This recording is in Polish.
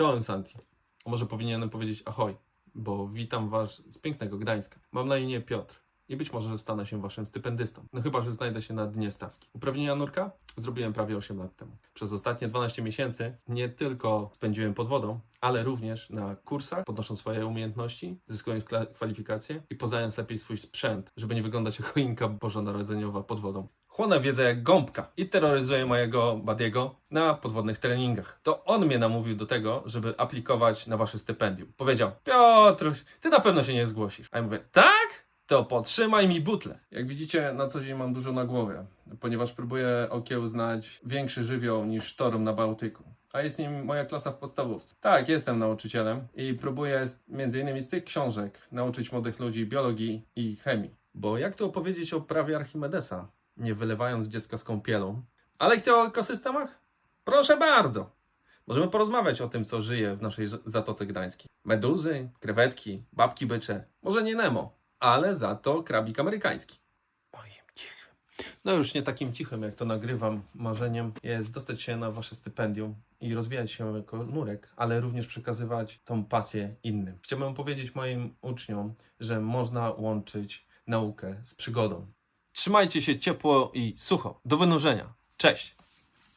Czołem Santi. Może powinienem powiedzieć ahoj, bo witam was z pięknego Gdańska. Mam na imię Piotr i być może stanę się waszym stypendystą. No chyba, że znajdę się na dnie stawki. Uprawnienia nurka zrobiłem prawie 8 lat temu. Przez ostatnie 12 miesięcy nie tylko spędziłem pod wodą, ale również na kursach, podnosząc swoje umiejętności, zyskując kwalifikacje i poznając lepiej swój sprzęt, żeby nie wyglądać jak choinka bożonarodzeniowa pod wodą. Chłonę wiedzę jak gąbka i terroryzuję mojego Badiego na podwodnych treningach. To on mnie namówił do tego, żeby aplikować na wasze stypendium. Powiedział, Piotruś, ty na pewno się nie zgłosisz. A ja mówię, tak? To potrzymaj mi butlę. Jak widzicie, na co dzień mam dużo na głowie, ponieważ próbuję okiełznać większy żywioł niż sztorm na Bałtyku. A jest nim moja klasa w podstawówce. Tak, jestem nauczycielem i próbuję między innymi z tych książek nauczyć młodych ludzi biologii i chemii. Bo jak tu opowiedzieć o prawie Archimedesa, nie wylewając dziecka z kąpielą? A lekcja o ekosystemach? Proszę bardzo! Możemy porozmawiać o tym, co żyje w naszej Zatoce Gdańskiej. Meduzy, krewetki, babki bycze. Może nie Nemo, ale za to krabik amerykański. Moim cichym. No już nie takim cichym, jak to nagrywam. Marzeniem jest dostać się na wasze stypendium i rozwijać się jako nurek, ale również przekazywać tą pasję innym. Chciałbym powiedzieć moim uczniom, że można łączyć naukę z przygodą. Trzymajcie się ciepło i sucho. Do wynurzenia. Cześć!